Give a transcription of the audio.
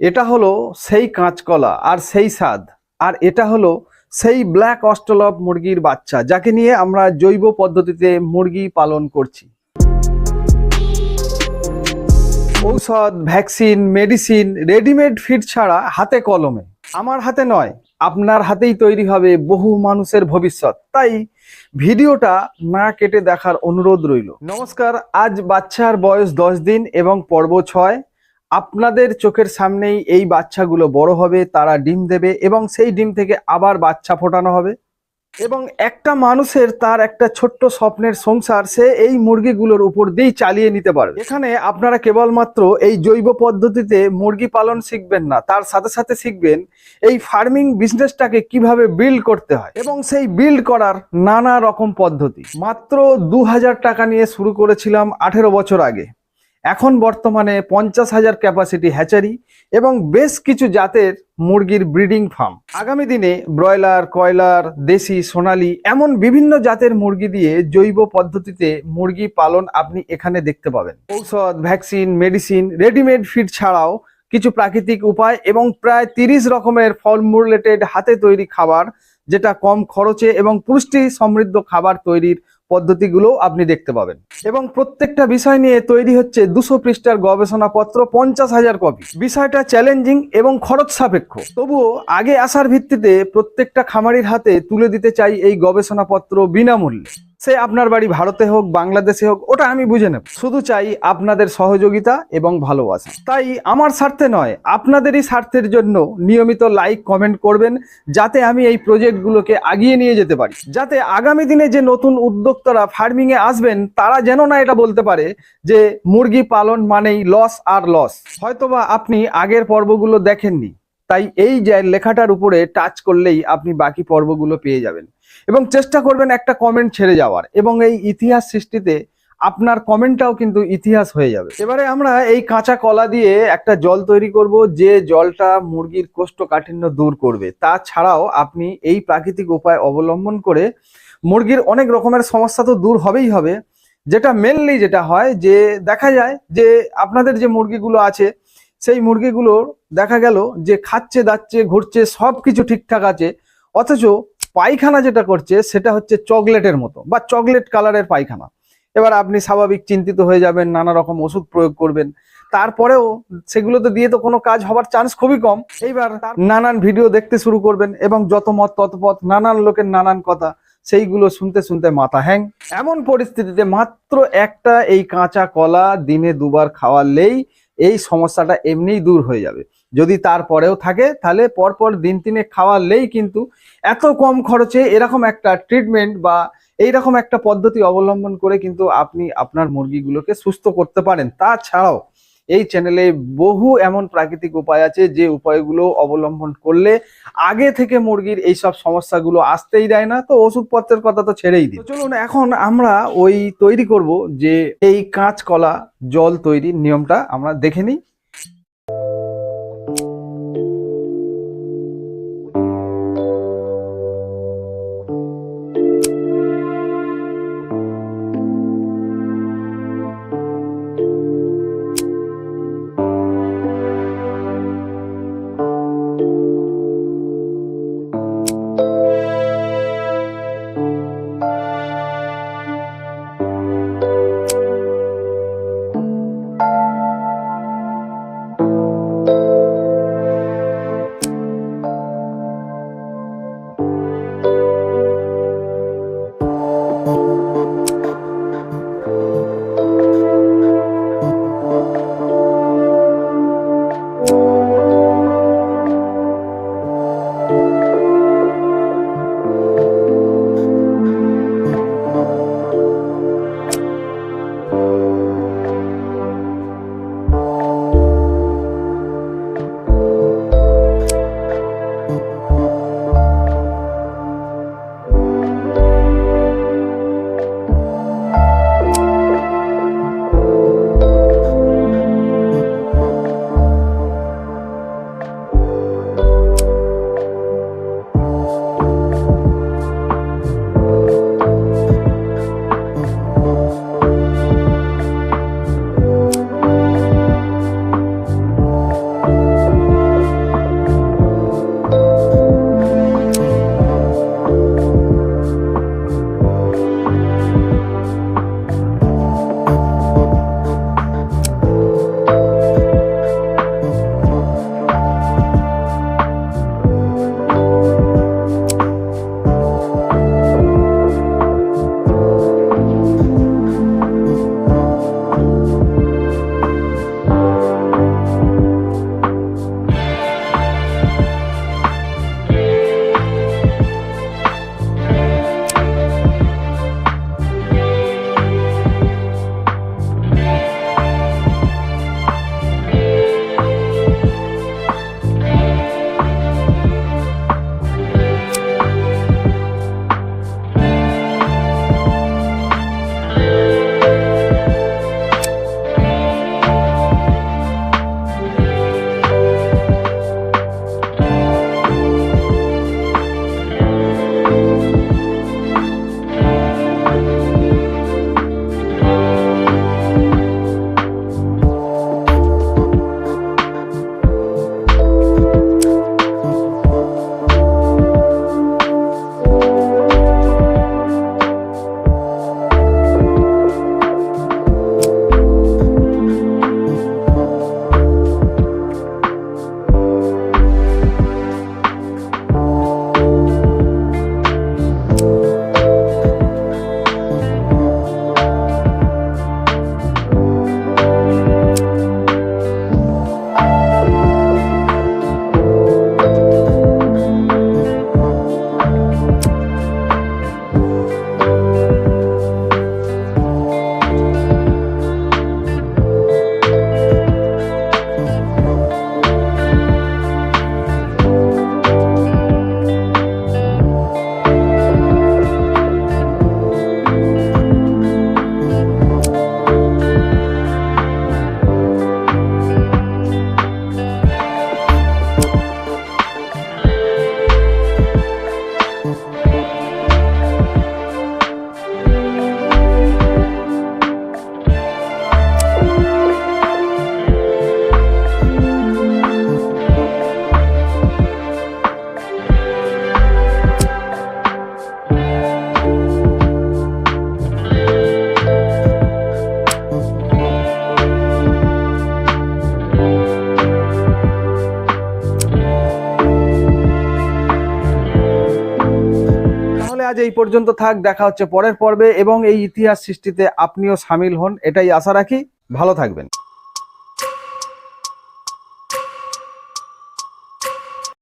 এটা হলো সেই কাঁচকলা আর সেই স্বাদ। আর এটা হলো সেই ব্ল্যাক অস্টলপ মুরগির বাচ্চা, যাকে নিয়ে আমরা জৈব পদ্ধতিতে মুরগি পালন করছি। ঔষধ, ভ্যাকসিন, মেডিসিন, রেডিমেড ফিড ছাড়া হাতে কলমে। আমার হাতে নয়, আপনার হাতেই তৈরি হবে বহু মানুষের ভবিষ্যৎ। তাই ভিডিওটা না কেটে দেখার অনুরোধ রইল। নমস্কার, আজ বাচ্চার বয়স দশ দিন এবং পর্ব ছয়। আপনাদের চোখের সামনেই এই বাচ্চাগুলো বড় হবে, তারা ডিম দেবে এবং সেই ডিম থেকে আবার বাচ্চা ফোটানো হবে। এবং একটা মানুষের তার একটা ছোট্ট স্বপ্নের সংসার সে এই মুরগিগুলোর উপর দিয়েই চালিয়ে নিতে পারবে। এখানে আপনারা কেবলমাত্র এই জৈব পদ্ধতিতে মুরগি পালন শিখবেন না, তার সাথে সাথে শিখবেন এই ফার্মিং বিজনেসটাকে কীভাবে বিল্ড করতে হয় এবং সেই বিল্ড করার নানা রকম পদ্ধতি। মাত্র দু হাজার টাকা নিয়ে শুরু করেছিলাম আঠেরো বছর আগে। এখন বর্তমানে পঞ্চাশ হাজার ক্যাপাসিটি হ্যাচারি এবং বেশ কিছু জাতের মুরগির ব্রিডিং ফার্ম আগামী দিনে ব্রয়লার, কয়লার, দেশি, সোনালি এমন বিভিন্ন জাতের মুরগি দিয়ে জৈব পদ্ধতিতে মুরগি পালন আপনি এখানে দেখতে পাবেন। ঔষধ ভ্যাকসিন মেডিসিন রেডিমেড ফিড ছাড়াও কিছু প্রাকৃতিক উপায় এবং প্রায় তিরিশ রকমের ফলমুলেটেড হাতে তৈরি খাবার, যেটা কম খরচে এবং পুষ্টি সমৃদ্ধ খাবার তৈরির পদ্ধতিগুলো আপনি দেখতে পাবেন। এবং প্রত্যেকটা বিষয় নিয়ে তৈরি হচ্ছে দুশো পৃষ্ঠার গবেষণাপত্র, পঞ্চাশ হাজার কপি। বিষয়টা চ্যালেঞ্জিং এবং খরচ সাপেক্ষ। তবুও আগে আসার ভিত্তিতে প্রত্যেকটা খামারির হাতে তুলে দিতে চাই এই গবেষণাপত্র বিনামূল্যে। সে আপনার বাড়ি ভারতে হোক, বাংলাদেশে হোক, ওটা আমি বুঝে নেব। শুধু চাই আপনাদের সহযোগিতা এবং ভালোবাসা। তাই আমার স্বার্থে নয়, আপনাদেরই স্বার্থের জন্য নিয়মিত লাইক কমেন্ট করবেন, যাতে আমি এই প্রজেক্টগুলোকে আগিয়ে নিয়ে যেতে পারি। যাতে আগামী দিনে যে নতুন উদ্যোক্তারা ফার্মিংয়ে আসবেন, তারা যেন না এটা বলতে পারে যে, মুরগি পালন মানেই লস আর লস হয়তোবা আপনি আগের পর্বগুলো দেখেননি। তাই এই লেখাটার উপরে টাচ করলেই আপনি বাকি পর্বগুলো পেয়ে যাবেন। এবং চেষ্টা করবেন একটা কমেন্ট ছেড়ে যাওয়ার। এবং এই ইতিহাস সৃষ্টিতে আপনার কমেন্টটাও কিন্তু ইতিহাস হয়ে যাবে। এবারে আমরা এই কাঁচা কলা দিয়ে একটা জল তৈরি করব, যে জলটা মুরগির কোষ্ঠকাঠিন্য দূর করবে। তাছাড়াও আপনি এই প্রাকৃতিক উপায় অবলম্বন করে মুরগির অনেক রকমের সমস্যা তো দূর হবেই হবে। যেটা মেনলি যেটা হয় যে দেখা যায় যে আপনাদের যে মুরগিগুলো আছে সেই মুরগিগুলোর দেখা গেল যে খাচ্ছে, দাচ্ছে, ঘুরছে সব কিছু ঠিকঠাক আছে। অথচ পায়খানা যেটা করছে, সেটা হচ্ছে চকলেটের মতো বা চকলেট কালারের পায়খানা। এবার আপনি স্বাভাবিক চিন্তিত হয়ে যাবেন, নানা রকম ওষুধ প্রয়োগ করবেন। তারপরেও সেগুলোতে দিয়ে তো কোনো কাজ হবার চান্স খুবই কম। এইবার নানান ভিডিও দেখতে শুরু করবেন এবং যত মত তত পথ নানান লোকের নানান কথা, সেইগুলো শুনতে শুনতে মাথা হ্যাং। এমন পরিস্থিতিতে মাত্র একটা এই কাঁচা কলা দিনে দুবার খাওয়ালেই এই সমস্যাটা এমনিই দূর হয়ে যাবে। যদি তারপরেও থাকে, তাহলে পরপর দিন তিনে খাওয়ালেই কিন্তু এত কম খরচে এরকম একটা ট্রিটমেন্ট বা এই রকম একটা পদ্ধতি অবলম্বন করে কিন্তু আপনি আপনার মুরগিগুলোকে সুস্থ করতে পারেন। তাছাড়াও এই চ্যানেলে বহু এমন প্রাকৃতিক উপায় আছে যে উপায়গুলো অবলম্বন করলে আগে থেকে মুরগির এই সব সমস্যাগুলো আসতেই দেয় না। তো ওষুধপত্রের কথা তো ছেড়েই দিই চলুন, এখন আমরা ওই তৈরি করব যে এই কাঁচকলা জল তৈরির নিয়মটা আমরা দেখে নিই। আজ এই পর্যন্ত থাক, দেখা হচ্ছে পরের পর্বে এবং এই ইতিহাস সৃষ্টিতে আপনিও সামিল হন, এটাই আশা রাখি। ভালো থাকবেন।